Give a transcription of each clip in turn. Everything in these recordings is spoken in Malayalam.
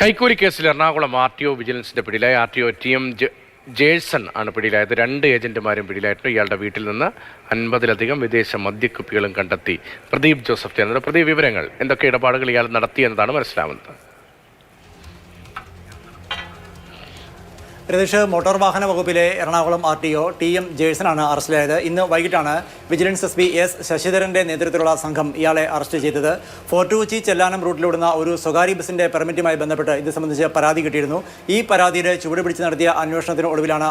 കൈക്കൂലി കേസിൽ എറണാകുളം ആർ ടി ഒ വിജിലൻസിന്റെ പിടിയിലായി. R T O T M Jerson ആണ് പിടിയിലായത്. രണ്ട് ഏജന്റുമാരും പിടിയിലായിട്ട് ഇയാളുടെ വീട്ടിൽ നിന്ന് അൻപതിലധികം വിദേശ മദ്യക്കുപ്പികളും കണ്ടെത്തി. പ്രദീപ് ജോസഫ് ചേർന്നത്. പ്രദീപ് വിവരങ്ങൾ. എന്തൊക്കെ ഇടപാടുകൾ ഇയാൾ നടത്തി എന്നതാണ് മനസ്സിലാവുന്നത്. രതീഷ് മോട്ടോർ വാഹന വകുപ്പിലെ Ernakulam R T O T M ജേഴ്സനാണ് അറസ്റ്റിലായത്. ഇന്ന് വൈകിട്ടാണ് വിജിലൻസ് എസ് പി എസ് ശശിധരന്റെ നേതൃത്വത്തിലുള്ള സംഘം ഇയാളെ അറസ്റ്റ് ചെയ്തത്. ഫോർട്ട് കൊച്ചി ചെല്ലാനം റൂട്ടിലോടുന്ന ഒരു സ്വകാര്യ ബസിന്റെ പെർമിറ്റുമായി ബന്ധപ്പെട്ട് ഇത് സംബന്ധിച്ച് പരാതി കിട്ടിയിരുന്നു. ഈ പരാതിയുടെ ചുവട് പിടിച്ച് നടത്തിയ അന്വേഷണത്തിന് ഒടുവിലാണ്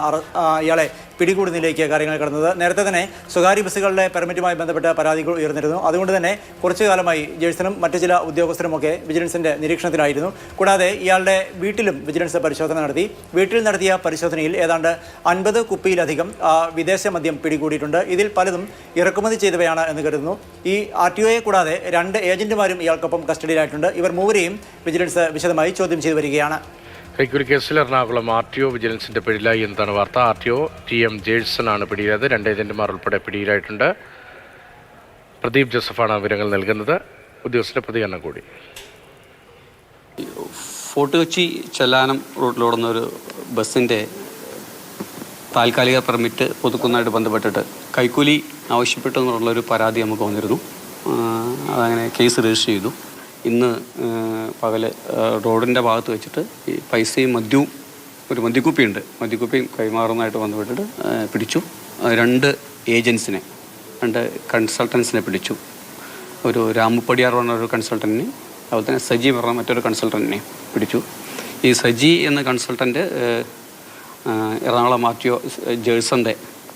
ഇയാളെ പിടികൂടുന്നതിലേക്ക് കാര്യങ്ങൾ കടന്നത്. നേരത്തെ തന്നെ സ്വകാര്യ ബസ്സുകളുടെ പെർമിറ്റുമായി ബന്ധപ്പെട്ട പരാതികൾ ഉയർന്നിരുന്നു. അതുകൊണ്ട് തന്നെ കുറച്ചു കാലമായി ജേഴ്സനും മറ്റു ചില ഉദ്യോഗസ്ഥരുമൊക്കെ വിജിലൻസിന്റെ നിരീക്ഷണത്തിലായിരുന്നു. കൂടാതെ ഇയാളുടെ വീട്ടിലും വിജിലൻസ് പരിശോധന നടത്തി. വീട്ടിൽ നടത്തിയ പരിശോധനയിൽ ഏതാണ്ട് അൻപത് കുപ്പിയിലധികം വിദേശ മദ്യം പിടികൂടിയിട്ടുണ്ട്. ഇതിൽ പലതും ഇറക്കുമതി ചെയ്തവയാണ് എന്ന് കരുതുന്നു. ഈ ആർ ടി ഒയെ കൂടാതെ രണ്ട് ഏജന്റുമാരും ഇയാൾക്കൊപ്പം കസ്റ്റഡിയിലായിട്ടുണ്ട്. ഇവർ മൂവരെയും വിജിലൻസ് വിശദമായി ചോദ്യം ചെയ്തു വരികയാണ്. കൈക്കൂലി കേസിൽ എറണാകുളം ആർ ടി ഒ വിജിലൻസിന്റെ പിടിയിലായി എന്നതാണ് വാർത്ത. R T O T M Jerson ആണ് പിടിയിലായത്. രണ്ട് ഏജന്റുമാർ ഉൾപ്പെടെ പിടിയിലായിട്ടുണ്ട്. പ്രദീപ് ജോസഫാണ് വിവരങ്ങൾ നൽകുന്നത്. ഉദ്യോഗസ്ഥന്റെ പ്രതികരണം കൂടി. ഫോർട്ട് കൊച്ചി ചെല്ലാനം റൂട്ടിലോടുന്ന ഒരു ബസ്സിന്റെ താൽക്കാലിക പെർമിറ്റ് പുതുക്കുന്നതായിട്ട് ബന്ധപ്പെട്ടിട്ട് കൈക്കൂലി ആവശ്യപ്പെട്ടു എന്നുള്ളൊരു പരാതി നമുക്ക് വന്നിരുന്നു. അതങ്ങനെ കേസ് രജിസ്റ്റർ ചെയ്തു. ഇന്ന് പകൽ റോഡിന്റെ ഭാഗത്ത് വെച്ചിട്ട് ഈ പൈസയും മദ്യവും ഒരു മദ്യക്കുപ്പിയുണ്ട്. മദ്യക്കുപ്പിയും കൈമാറുന്നതായിട്ട് ബന്ധപ്പെട്ടിട്ട് ആ, പിടിച്ചു. രണ്ട് ഏജൻസിനെ രണ്ട് കൺസൾട്ടൻസിനെ പിടിച്ചു. ഒരു രാമുപ്പടിയാർ പറഞ്ഞ ഒരു കൺസൾട്ടന്റിനെ അതുപോലെ തന്നെ സജി പറഞ്ഞ മറ്റൊരു കൺസൾട്ടന്റിനെ പിടിച്ചു. ഈ സജി എന്ന കൺസൾട്ടന്റ് എറണാകുളം മാറ്റിയോ ജേഴ്സന്റെ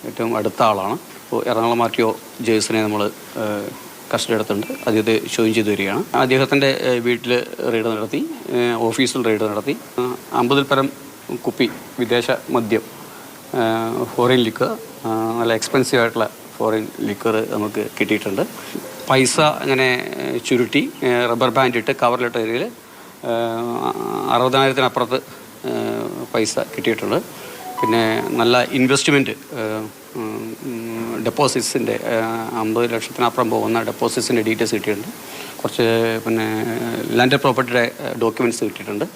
ഏറ്റവും അടുത്ത ആളാണ്. അപ്പോൾ എറണാകുളം മാറ്റിയോ ജേഴ്സനെ നമ്മൾ കസ്റ്റഡി എടുത്തിട്ടുണ്ട്. അദ്ദേഹത്തെ ചോദ്യം ചെയ്തു വരികയാണ്. അദ്ദേഹത്തിന്റെ വീട്ടിൽ റെയ്ഡ് നടത്തി ഓഫീസിൽ റെയ്ഡ് നടത്തി. അമ്പതിൽ പരം കുപ്പി വിദേശ മദ്യം ഫോറിൻ ലിക്കർ നല്ല എക്സ്പെൻസീവ് ആയിട്ടുള്ള ഫോറിൻ ലിക്വർ നമുക്ക് കിട്ടിയിട്ടുണ്ട്. പൈസ അങ്ങനെ ചുരുട്ടി റബ്ബർ ബാൻഡ് ഇട്ട് കവറിലിട്ട രീതിയിൽ അറുപതിനായിരത്തിനപ്പുറത്ത് പൈസ കിട്ടിയിട്ടുണ്ട്. പിന്നെ നല്ല ഇൻവെസ്റ്റ്മെന്റ് ഡെപ്പോസിറ്റ്സിന്റെ അമ്പത് ലക്ഷത്തിനപ്പുറം പോകുന്ന ഡെപ്പോസിറ്റ്സിന്റെ ഡീറ്റെയിൽസ് കിട്ടിയിട്ടുണ്ട്. കുറച്ച് പിന്നെ ലാൻഡ് പ്രോപ്പർട്ടിയുടെ ഡോക്യുമെന്റ്സ് കിട്ടിയിട്ടുണ്ട്.